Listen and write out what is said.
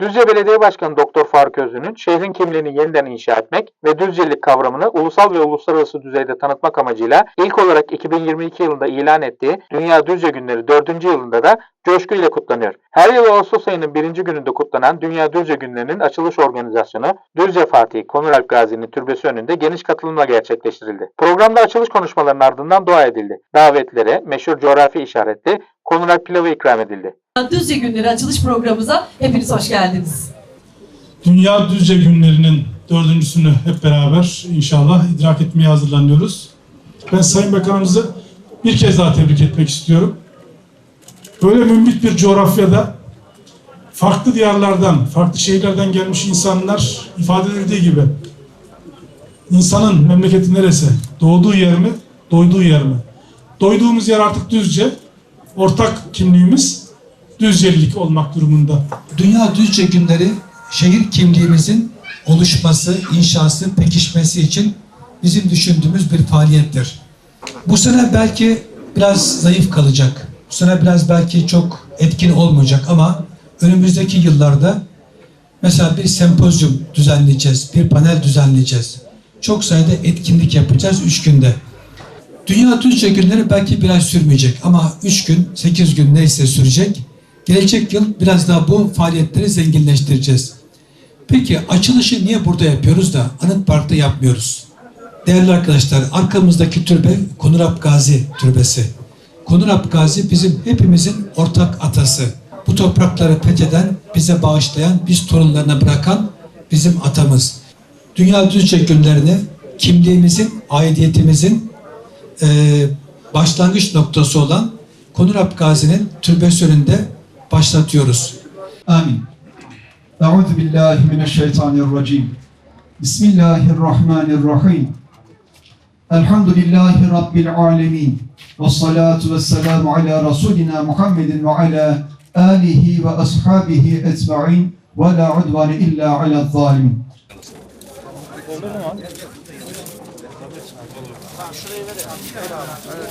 Düzce Belediye Başkanı Doktor Faruk Özlü'nün şehrin kimliğini yeniden inşa etmek ve Düzcelik kavramını ulusal ve uluslararası düzeyde tanıtmak amacıyla ilk olarak 2022 yılında ilan ettiği Dünya Düzce Günleri 4. yılında da coşkuyla kutlanıyor. Her yıl Ağustos ayının 1. gününde kutlanan Dünya Düzce Günleri'nin açılış organizasyonu Düzce Fatih Konuralp Gazi'nin türbesi önünde geniş katılımla gerçekleştirildi. Programda açılış konuşmalarının ardından dua edildi. Davetlere meşhur coğrafi işaretli Konuralp pilavı ikram edildi. Düzce Günleri açılış programımıza hepiniz hoş geldiniz. Dünya Düzce Günleri'nin dördüncüsünü hep beraber inşallah idrak etmeye hazırlanıyoruz. Ben Sayın Bakanımızı bir kez daha tebrik etmek istiyorum. Böyle mümbit bir coğrafyada farklı diyarlardan, farklı şehirlerden gelmiş insanlar ifade edildiği gibi insanın memleketi neresi? Doğduğu yer mi? Doyduğu yer mi? Doyduğumuz yer artık Düzce. Ortak kimliğimiz Düzcelilik olmak durumunda. Dünya Düzce Günleri şehir kimliğimizin oluşması, inşası, pekişmesi için bizim düşündüğümüz bir faaliyettir. Bu sene belki biraz zayıf kalacak. Bu sene biraz belki çok etkin olmayacak ama önümüzdeki yıllarda mesela bir sempozyum düzenleyeceğiz, bir panel düzenleyeceğiz. Çok sayıda etkinlik yapacağız üç günde. Dünya Düzce günleri belki biraz sürmeyecek ama 3 gün, 8 gün neyse sürecek. Gelecek yıl biraz daha bu faaliyetleri zenginleştireceğiz. Peki açılışı niye burada yapıyoruz da Anıt Park'ta yapmıyoruz? Değerli arkadaşlar arkamızdaki türbe Konurap Gazi Türbesi. Konurap Gazi bizim hepimizin ortak atası. Bu toprakları fetheden, bize bağışlayan, biz torunlarına bırakan bizim atamız. Dünya Düzce günlerini kimliğimizin, aidiyetimizin e, başlangıç noktası olan Konurap Gazi'nin türbesi önünde başlatıyoruz. Amin. Euzu billahi mineşşeytanirracim. Bismillahirrahmanirrahim. Elhamdülillahi rabbil alamin. Ves salatu vesselamu ala rasulina Muhammedin ve ala alihi ve ashabihi ecmaîn ve la udvane illa ala zalimin. Olur mu abi? Tamam şurayı ver ya. Evet.